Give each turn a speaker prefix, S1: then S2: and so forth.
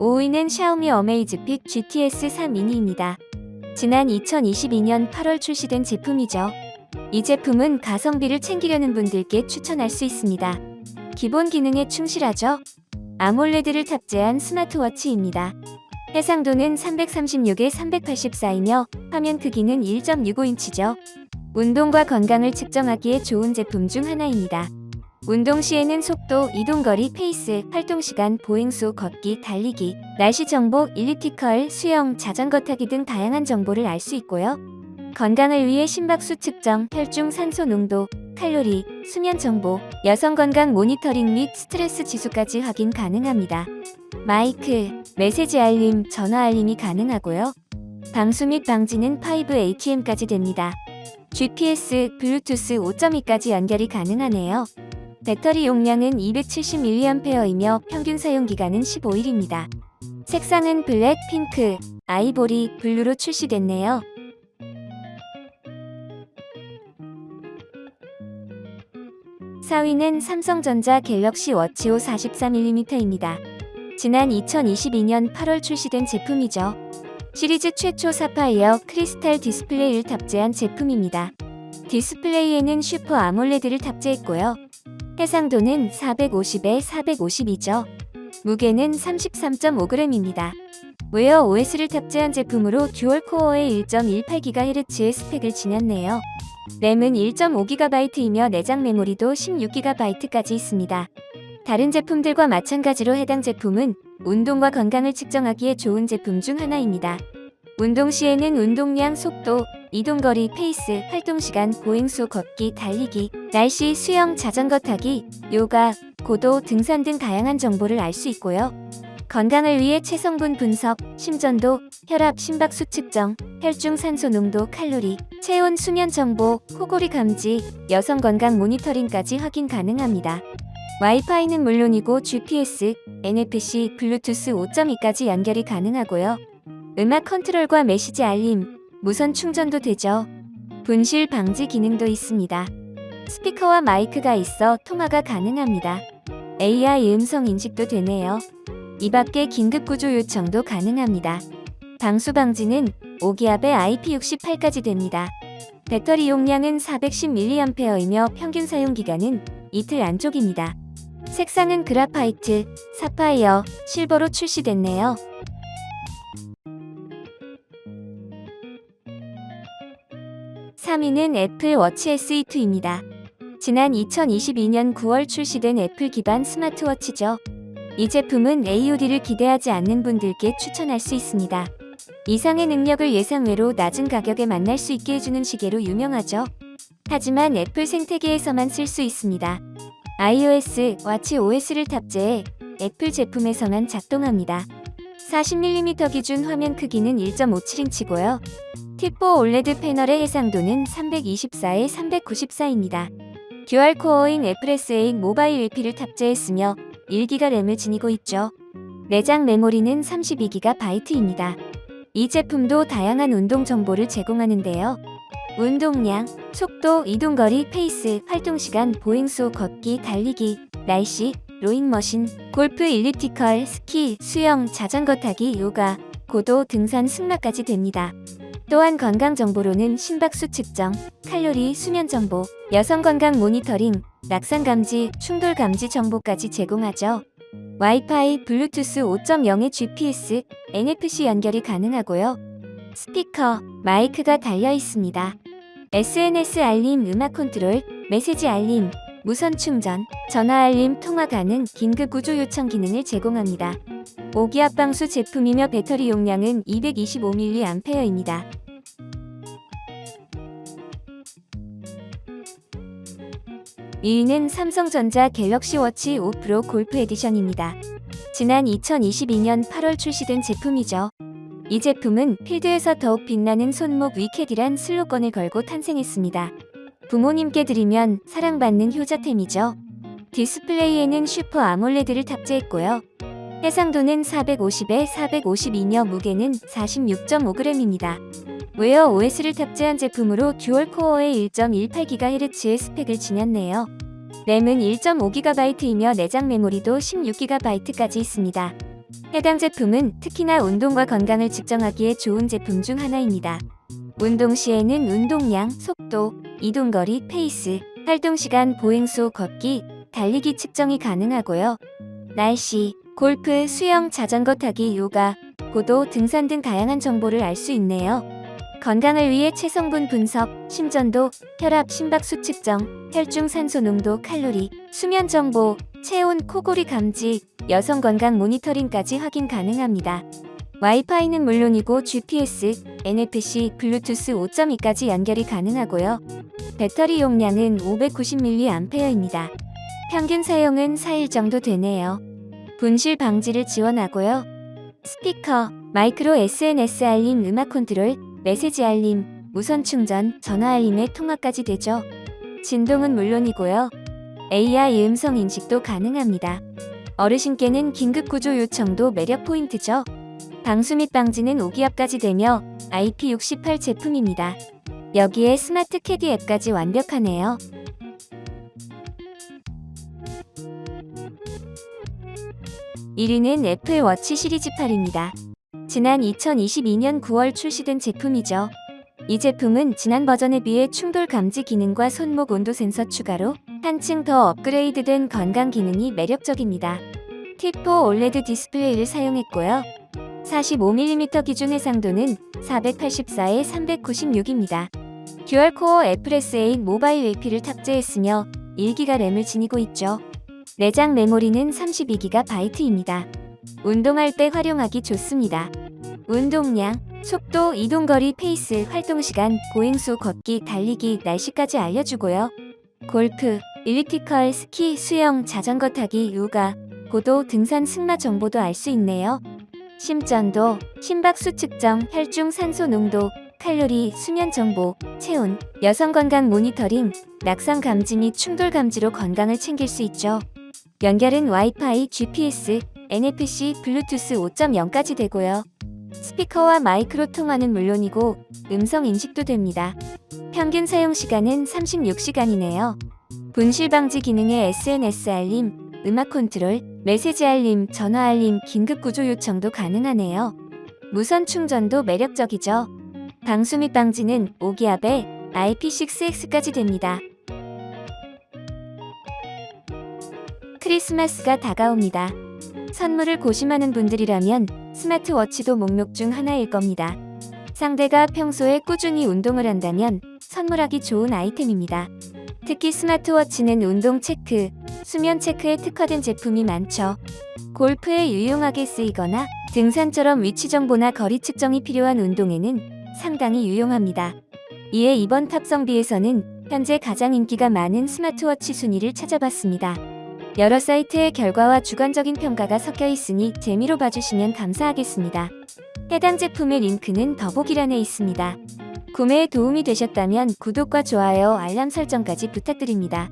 S1: 5위는 샤오미 어메이즈픽 GTS 3 미니입니다. 지난 2022년 8월 출시된 제품이죠. 이 제품은 가성비를 챙기려는 분들께 추천할 수 있습니다. 기본 기능에 충실하죠. 아몰레드를 탑재한 스마트워치입니다. 해상도는 336에 384이며 화면 크기는 1.65인치죠. 운동과 건강을 측정하기에 좋은 제품 중 하나입니다. 운동 시에는 속도, 이동거리, 페이스, 활동시간, 보행수, 걷기, 달리기, 날씨 정보, 일리티컬, 수영, 자전거 타기 등 다양한 정보를 알 수 있고요. 건강을 위해 심박수 측정, 혈중 산소 농도, 칼로리, 수면 정보, 여성 건강 모니터링 및 스트레스 지수까지 확인 가능합니다. 마이크, 메시지 알림, 전화 알림이 가능하고요. 방수 및 방지는 5ATM까지 됩니다. GPS, 블루투스 5.2까지 연결이 가능하네요. 배터리 용량은 270mAh이며 평균 사용 기간은 15일입니다. 색상은 블랙, 핑크, 아이보리, 블루로 출시됐네요. 4위는 삼성전자 갤럭시 워치 5 43mm입니다. 지난 2022년 8월 출시된 제품이죠. 시리즈 최초 사파이어 크리스탈 디스플레이를 탑재한 제품입니다. 디스플레이에는 슈퍼 아몰레드를 탑재했고요. 해상도는 450에 452죠. 무게는 33.5g입니다. 웨어 OS를 탑재한 제품으로 듀얼 코어의 1.18GHz의 스펙을 지녔네요. 램은 1.5GB이며 내장 메모리도 16GB까지 있습니다. 다른 제품들과 마찬가지로 해당 제품은 운동과 건강을 측정하기에 좋은 제품 중 하나입니다. 운동 시에는 운동량, 속도, 이동거리, 페이스, 활동시간, 보행수, 걷기, 달리기, 날씨, 수영, 자전거 타기, 요가, 고도, 등산 등 다양한 정보를 알 수 있고요. 건강을 위해 체성분 분석, 심전도, 혈압, 심박수 측정, 혈중 산소 농도, 칼로리, 체온, 수면 정보, 코골이 감지, 여성 건강 모니터링까지 확인 가능합니다. 와이파이는 물론이고 GPS, NFC, 블루투스 5.2까지 연결이 가능하고요. 음악 컨트롤과 메시지 알림, 무선 충전도 되죠. 분실 방지 기능도 있습니다. 스피커와 마이크가 있어 통화가 가능합니다. AI 음성 인식도 되네요. 이 밖에 긴급 구조 요청도 가능합니다. 방수 방지는 5기압에 IP68까지 됩니다. 배터리 용량은 410mAh이며 평균 사용 기간은 이틀 안쪽입니다. 색상은 그라파이트, 사파이어, 실버로 출시됐네요. 3위는 애플 워치 SE2입니다. 지난 2022년 9월 출시된 애플 기반 스마트워치죠. 이 제품은 AOD를 기대하지 않는 분들께 추천할 수 있습니다. 이상의 능력을 예상외로 낮은 가격에 만날 수 있게 해주는 시계로 유명하죠. 하지만 애플 생태계에서만 쓸 수 있습니다. iOS, 와치 OS를 탑재해 애플 제품에서만 작동합니다. 40mm 기준 화면 크기는 1.57인치고요. T4 OLED 패널의 해상도는 324에 394입니다. 듀얼코어인 FS8 모바일 LP를 탑재했으며 1기가 램을 지니고 있죠. 내장 메모리는 32GB입니다. 이 제품도 다양한 운동 정보를 제공하는데요. 운동량, 속도, 이동거리, 페이스, 활동시간, 보행수, 걷기, 달리기, 날씨, 로잉머신, 골프 일리티컬, 스키, 수영, 자전거 타기, 요가, 고도, 등산, 승마까지 됩니다. 또한 건강 정보로는 심박수 측정, 칼로리, 수면 정보, 여성 건강 모니터링, 낙상 감지, 충돌 감지 정보까지 제공하죠. 와이파이, 블루투스 5.0의 GPS, NFC 연결이 가능하고요. 스피커, 마이크가 달려 있습니다. SNS 알림, 음악 컨트롤, 메시지 알림, 무선 충전, 전화 알림, 통화 가능, 긴급 구조 요청 기능을 제공합니다. 5기압 방수 제품이며 배터리 용량은 225mAh입니다. 2위는 삼성전자 갤럭시 워치 5 프로 골프 에디션입니다. 지난 2022년 8월 출시된 제품이죠. 이 제품은 필드에서 더욱 빛나는 손목 위켓이란 슬로건을 걸고 탄생했습니다. 부모님께 드리면 사랑받는 효자템이죠. 디스플레이에는 슈퍼 아몰레드를 탑재했고요. 해상도는 450에 452며 무게는 46.5g입니다. 웨어 OS를 탑재한 제품으로 듀얼 코어의 1.18GHz의 스펙을 지녔네요. 램은 1.5GB이며 내장 메모리도 16GB까지 있습니다. 해당 제품은 특히나 운동과 건강을 측정하기에 좋은 제품 중 하나입니다. 운동 시에는 운동량, 속도, 이동거리, 페이스, 활동시간, 보행수, 걷기, 달리기 측정이 가능하고요. 날씨, 골프, 수영, 자전거 타기, 요가, 고도, 등산 등 다양한 정보를 알 수 있네요. 건강을 위해 체성분 분석, 심전도, 혈압, 심박수 측정, 혈중 산소 농도, 칼로리, 수면 정보, 체온, 코골이 감지, 여성 건강 모니터링까지 확인 가능합니다. 와이파이는 물론이고 GPS, NFC, 블루투스 5.2까지 연결이 가능하고요. 배터리 용량은 590mAh입니다. 평균 사용은 4일 정도 되네요. 분실 방지를 지원하고요. 스피커, 마이크로 SNS 알림, 음악 컨트롤, 메시지 알림, 무선 충전, 전화 알림의 통화까지 되죠. 진동은 물론이고요. AI 음성 인식도 가능합니다. 어르신께는 긴급 구조 요청도 매력 포인트죠. 방수 및 방지는 5기압까지 되며 IP68 제품입니다. 여기에 스마트 캐디 앱까지 완벽하네요. (1위는) 애플 워치 시리즈 8입니다. 지난 2022년 9월 출시된 제품이죠. 이 제품은 지난 버전에 비해 충돌 감지 기능과 손목 온도 센서 추가로 한층 더 업그레이드된 건강 기능이 매력적입니다. T4 OLED 디스플레이를 사용했고요. 45mm 기준 해상도는 484에 396입니다. 듀얼코어 FS8 모바일 AP를 탑재했으며 1기가 램을 지니고 있죠. 내장 메모리는 32GB입니다. 운동할 때 활용하기 좋습니다. 운동량, 속도, 이동거리, 페이스, 활동시간, 보행수, 걷기, 달리기, 날씨까지 알려주고요. 골프, 일리티컬, 스키, 수영, 자전거 타기, 요가, 고도, 등산 승마 정보도 알 수 있네요. 심전도, 심박수 측정, 혈중 산소 농도, 칼로리, 수면 정보, 체온, 여성 건강 모니터링, 낙상 감지 및 충돌 감지로 건강을 챙길 수 있죠. 연결은 와이파이, GPS, NFC, 블루투스 5.0까지 되고요. 스피커와 마이크로 통화는 물론이고 음성 인식도 됩니다. 평균 사용 시간은 36시간이네요. 분실 방지 기능의 SNS 알림, 음악 컨트롤, 메시지 알림, 전화 알림, 긴급 구조 요청도 가능하네요. 무선 충전도 매력적이죠. 방수 및 방지는 5기압에 IP6X까지 됩니다. 크리스마스가 다가옵니다. 선물을 고심하는 분들이라면 스마트워치도 목록 중 하나일 겁니다. 상대가 평소에 꾸준히 운동을 한다면 선물하기 좋은 아이템입니다. 특히 스마트워치는 운동 체크, 수면 체크에 특화된 제품이 많죠. 골프에 유용하게 쓰이거나 등산처럼 위치 정보나 거리 측정이 필요한 운동에는 상당히 유용합니다. 이에 이번 탑성비에서는 현재 가장 인기가 많은 스마트워치 순위를 찾아봤습니다. 여러 사이트의 결과와 주관적인 평가가 섞여 있으니 재미로 봐주시면 감사하겠습니다. 해당 제품의 링크는 더보기란에 있습니다. 구매에 도움이 되셨다면 구독과 좋아요, 알람 설정까지 부탁드립니다.